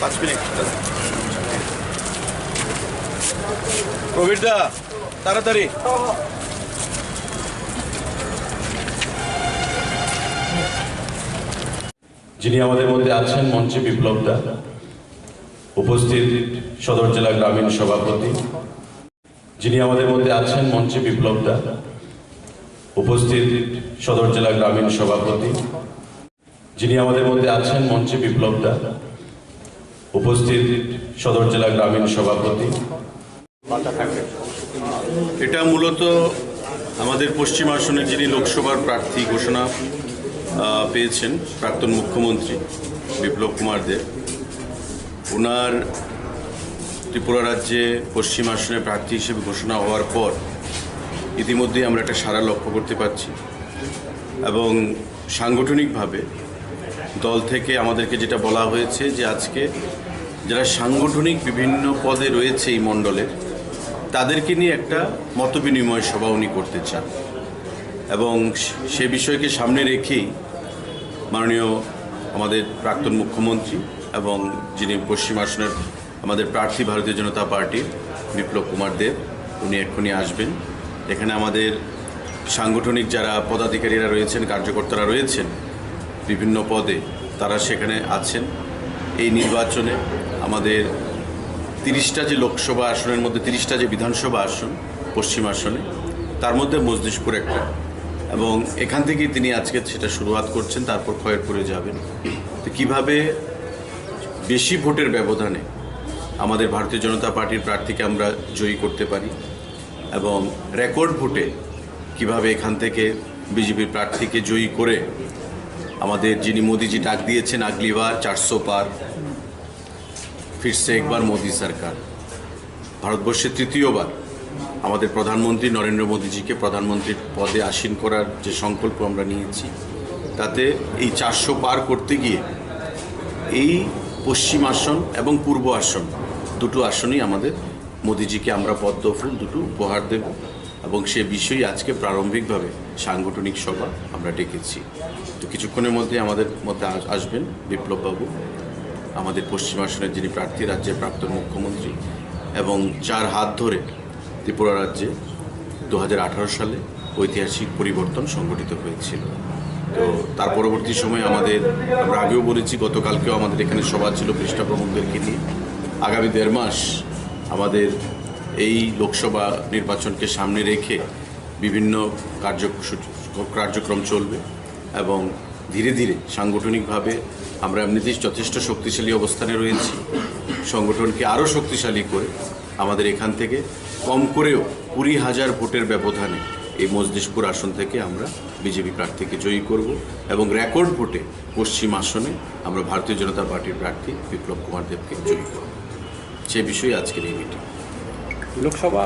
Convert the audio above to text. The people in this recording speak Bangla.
পাঁচ মিনিট প্রবীর দা তাড়াতাড়ি। যিনি আমাদের মধ্যে আছেন মঞ্চে বিপ্লব দা উপস্থিত সদর জেলা গ্রামীণ সভাপতি। যিনি আমাদের মধ্যে আছেন মঞ্চে বিপ্লব দা উপস্থিত সদর জেলা গ্রামীণ সভাপতি। যিনি আমাদের মধ্যে আছেন মঞ্চে বিপ্লব দা উপস্থিত সদর জেলা গ্রামীণ সভাপতি। এটা মূলত আমাদের পশ্চিম আসনে যিনি লোকসভার প্রার্থী ঘোষণা পেয়েছেন প্রাক্তন মুখ্যমন্ত্রী বিপ্লব কুমার দেব ওনার ত্রিপুরা রাজ্যে পশ্চিম আসনে প্রার্থী হিসেবে ঘোষণা হওয়ার পর ইতিমধ্যেই আমরা একটা সারা লক্ষ্য করতে পারছি এবং সাংগঠনিকভাবে দল থেকে আমাদেরকে যেটা বলা হয়েছে যে আজকে যারা সাংগঠনিক বিভিন্ন পদে রয়েছে এই মণ্ডলের তাদেরকে নিয়ে একটা মতবিনিময় সভা উনি করতে চান। এবং সে বিষয়কে সামনে রেখেই মাননীয় আমাদের প্রাক্তন মুখ্যমন্ত্রী এবং যিনি পশ্চিম আসনের আমাদের প্রার্থী ভারতীয় জনতা পার্টির বিপ্লব কুমার দেব, উনি এক্ষুনি আসবেন। এখানে আমাদের সাংগঠনিক যারা পদাধিকারীরা রয়েছেন, কার্যকর্তারা রয়েছেন বিভিন্ন পদে তারা সেখানে আছেন। এই নির্বাচনে আমাদের তিরিশটা যে লোকসভা আসনের মধ্যে তিরিশটা যে বিধানসভা আসন, পশ্চিম আসনে, তার মধ্যে মজলিশপুর একটা। এবং এখান থেকেই তিনি আজকে সেটা শুরুয়াত করছেন, তারপর খয়েরপুরে যাবেন। তো কীভাবে বেশি ভোটের ব্যবধানে আমাদের ভারতীয় জনতা পার্টির প্রার্থীকে আমরা জয়ী করতে পারি এবং রেকর্ড ভোটে কীভাবে এখান থেকে বিজেপির প্রার্থীকে জয়ী করে আমাদের যিনি মোদিজি ডাক দিয়েছেন আগলিবার চারশো পার। ফিরছে একবার মোদী সরকার। ভারতবর্ষে তৃতীয়বার আমাদের প্রধানমন্ত্রী নরেন্দ্র মোদীজিকে প্রধানমন্ত্রীর পদে আসীন করার যে সংকল্প আমরা নিয়েছি, তাতে এই চারশো পার করতে গিয়ে এই পশ্চিম আসন এবং পূর্ব আসন, দুটো আসনই আমাদের মোদিজিকে আমরা পদ্ম ফুল, দুটো উপহার দেব। এবং সে বিষয়ে আজকে প্রারম্ভিকভাবে সাংগঠনিক সভা আমরা ডেকেছি। তো কিছুক্ষণের মধ্যে আমাদের মধ্যে আসবেন বিপ্লববাবু, আমাদের পশ্চিম আসনের যিনি প্রার্থী, রাজ্যের প্রাক্তন মুখ্যমন্ত্রী এবং যার হাত ধরে ত্রিপুরা রাজ্যে দু হাজার আঠারো সালে ঐতিহাসিক পরিবর্তন সংগঠিত হয়েছিল। তো তার পরবর্তী সময়ে আমাদের, আমরা আগেও বলেছি, গতকালকেও আমাদের এখানে সভা ছিল পৃষ্ঠা প্রমুখদেরকে নিয়ে আগামী দেড় মাস আমাদের এই লোকসভা নির্বাচনকে সামনে রেখে বিভিন্ন কার্যক্রম চলবে এবং ধীরে ধীরে সাংগঠনিকভাবে আমরা এমনিতেই যথেষ্ট শক্তিশালী অবস্থানে রয়েছি। সংগঠনকে আরও শক্তিশালী করে আমাদের এখান থেকে কম করেও কুড়ি হাজার ভোটের ব্যবধানে এই মজলিশপুর আসন থেকে আমরা বিজেপি প্রার্থীকে জয়ী করব এবং রেকর্ড ভোটে পশ্চিম আসনে আমরা ভারতীয় জনতা পার্টির প্রার্থী বিপ্লব কুমার দেবকে জয়ী করব। সে বিষয়ে আজকের এই মিটিং লোকসভা